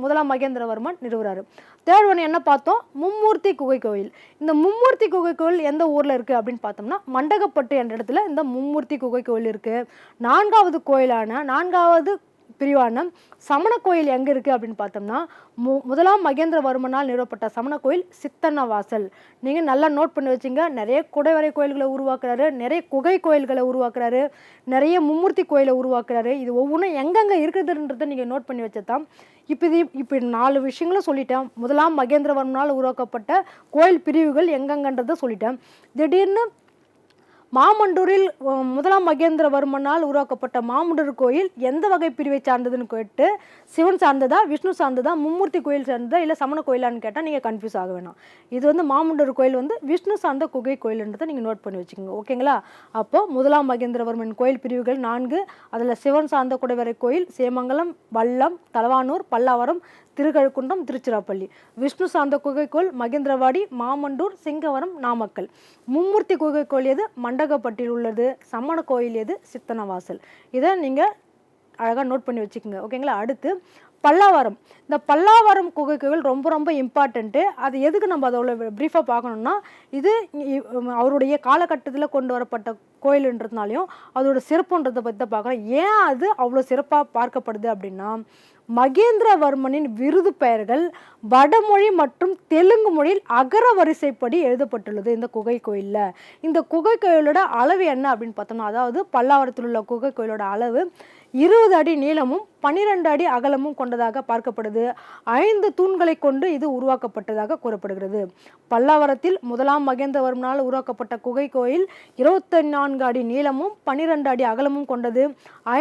முதலாம் மகேந்திரவர்மன் நிறுவுறாரு. தேர்ட் ஒன் என்ன பார்த்தோம்? மும்மூர்த்தி குகை கோயில் இந்த மும்மூர்த்தி குகை கோயில் எந்த ஊரில் இருக்குது அப்படின்னு பார்த்தோம்னா மண்டகப்பட்டு என்ற இடத்துல இந்த மும்மூர்த்தி குகை கோயில் இருக்குது நான்காவது கோயிலான நான்காவது பிரிவான சமண கோயில் எங்கே இருக்குது அப்படின்னு பார்த்தோம்னா மு முதலாம் மகேந்திரவர்மனால் நிறுவப்பட்ட சமண கோயில் சித்தன்ன வாசல் நீங்கள் நல்லா நோட் பண்ணி வச்சுங்க. நிறைய குடைவரை கோயில்களை உருவாக்குறாரு நிறைய குகை கோயில்களை உருவாக்குறாரு நிறைய மும்மூர்த்தி கோயிலை உருவாக்குறாரு. இது ஒவ்வொன்றும் எங்கெங்கே இருக்குதுன்றதை நீங்கள் நோட் பண்ணி வச்சதான் இப்போ இது இப்போ நாலு விஷயங்களும் சொல்லிட்டேன். முதலாம் மகேந்திரவர்மனால் உருவாக்கப்பட்ட கோயில் பிரிவுகள் எங்கெங்கன்றதை சொல்லிட்டேன். திடீர்னு மாமண்டூரில் முதலாம் மகேந்திரவர்மனால் உருவாக்கப்பட்ட மாமண்டூர் கோயில் எந்த வகை பிரிவை சார்ந்ததுன்னு கேட்டு சிவன் சார்ந்ததா விஷ்ணு சார்ந்ததா மும்மூர்த்தி கோயில் சார்ந்ததா இல்லை சமண கோயிலான்னு கேட்டால் நீங்கள் கன்ஃபியூஸ் ஆக வேணாம். இது வந்து மாமண்டூர் கோயில் வந்து விஷ்ணு சார்ந்த குகை கோயில்ன்றதை நீங்கள் நோட் பண்ணி வச்சுக்கோங்க ஓகேங்களா? அப்போது முதலாம் மகேந்திரவர்மன் கோயில் பிரிவுகள் நான்கு அதில் சிவன் சார்ந்த குடைவரை கோயில் சேமங்கலம் வல்லம் தலவானூர் பல்லாவரம் திருக்கழுக்குன்றம் திருச்சிராப்பள்ளி. விஷ்ணு சார்ந்த குகைக்கோள் மகேந்திரவாடி மாமண்டூர் சிங்கவரம் நாமக்கல். மும்மூர்த்தி குகைக்கோள் எது? மண்டகப்பட்டியில் உள்ளது. சம்மண கோயில் எது? சித்தனவாசல். இதை நீங்கள் அழகாக நோட் பண்ணி வச்சுக்கோங்க. ஓகேங்களா அடுத்து பல்லாவரம். இந்த பல்லாவரம் குகைக்கோவில் ரொம்ப ரொம்ப இம்பார்ட்டண்ட்டு அது எதுக்கு நம்ம அதை அவ்வளோ ப்ரீஃபாக பார்க்கணும்னா இது அவருடைய காலகட்டத்தில் கொண்டு வரப்பட்ட கோயிலுன்றதுனாலையும் அதோட சிறப்புன்றதை பற்றி தான் பார்க்குறோம். ஏன் அது அவ்வளோ சிறப்பாக பார்க்கப்படுது அப்படின்னா மகேந்திரவர்மனின் விருது பெயர்கள் வடமொழி மற்றும் தெலுங்கு மொழியில் அகர வரிசைப்படி எழுதப்பட்டுள்ளது இந்த குகை கோயிலில். இந்த குகை கோயிலோட அளவு என்ன அப்படின்னு பார்த்தோம்னா அதாவது பல்லாவரத்தில் உள்ள குகை கோயிலோட அளவு இருபது அடி நீளமும் பன்னிரண்டு அடி அகலமும் கொண்டதாக பார்க்கப்படுது. ஐந்து தூண்களை கொண்டு இது உருவாக்கப்பட்டதாக கூறப்படுகிறது. பல்லாவரத்தில் முதலாம் மகேந்திரவர்மனால் உருவாக்கப்பட்ட குகை கோயில் இருபத்தி நான்கு அடி நீளமும் பன்னிரண்டு அடி அகலமும் கொண்டது.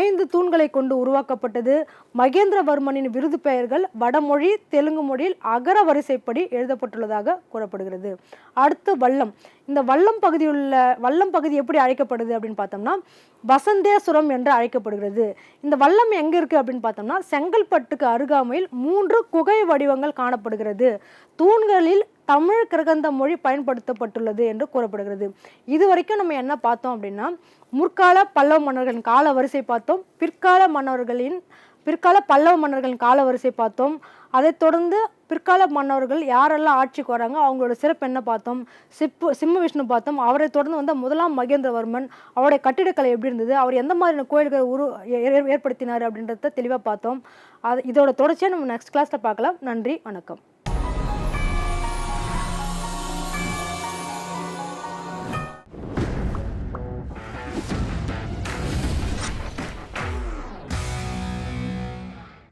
ஐந்து தூண்களை கொண்டு உருவாக்கப்பட்டது. மகேந்திரவர்மனின் விருது பெயர்கள் வடமொழி தெலுங்கு மொழியில் அகர வரிசைப்படி எழுதப்பட்டுள்ளதாக கூறப்படுகிறது. அடுத்து வல்லம் இந்த வல்லம் பகுதியுள்ள வல்லம் பகுதி எப்படி அழைக்கப்படுது அப்படின்னு பார்த்தோம்னா வசந்தேஸ்வரம் என்று அழைக்கப்படுகிறது. இந்த வல்லம் எங்கே இருக்குது அப்படின்னு பார்த்தோம்னா செங்கல்பட்டுக்கு அருகாமையில் மூன்று குகை வடிவங்கள் காணப்படுகிறது. தூண்களில் தமிழ் கிரகந்த மொழி பயன்படுத்தப்பட்டுள்ளது என்று கூறப்படுகிறது. இது வரைக்கும் நம்ம என்ன பார்த்தோம் அப்படின்னா முற்கால பல்லவ மன்னர்களின் கால வரிசை பார்த்தோம் பிற்கால மன்னர்களின் பிற்கால பல்லவ மன்னர்களின் கால வரிசை பார்த்தோம். அதைத் தொடர்ந்து பிற்கால மன்னர்கள் யாரெல்லாம் ஆட்சிக்கு வராங்க அவங்களோட சிறப்பு என்ன பார்த்தோம்? சிப்பு சிம்ம விஷ்ணு பார்த்தோம். அவரை தொடர்ந்து வந்த முதலாம் மகேந்திரவர்மன் அவருடைய கட்டிடக்கலை எப்படி இருந்தது? அவர் எந்த மாதிரியான கோயில்களை உரு ஏ- ஏ- ஏற்படுத்தினார் அப்படின்றத தெளிவாக பார்த்தோம். அது இதோட தொடர்ச்சியாக நம்ம நெக்ஸ்ட் கிளாஸில் பார்க்கலாம். நன்றி வணக்கம்.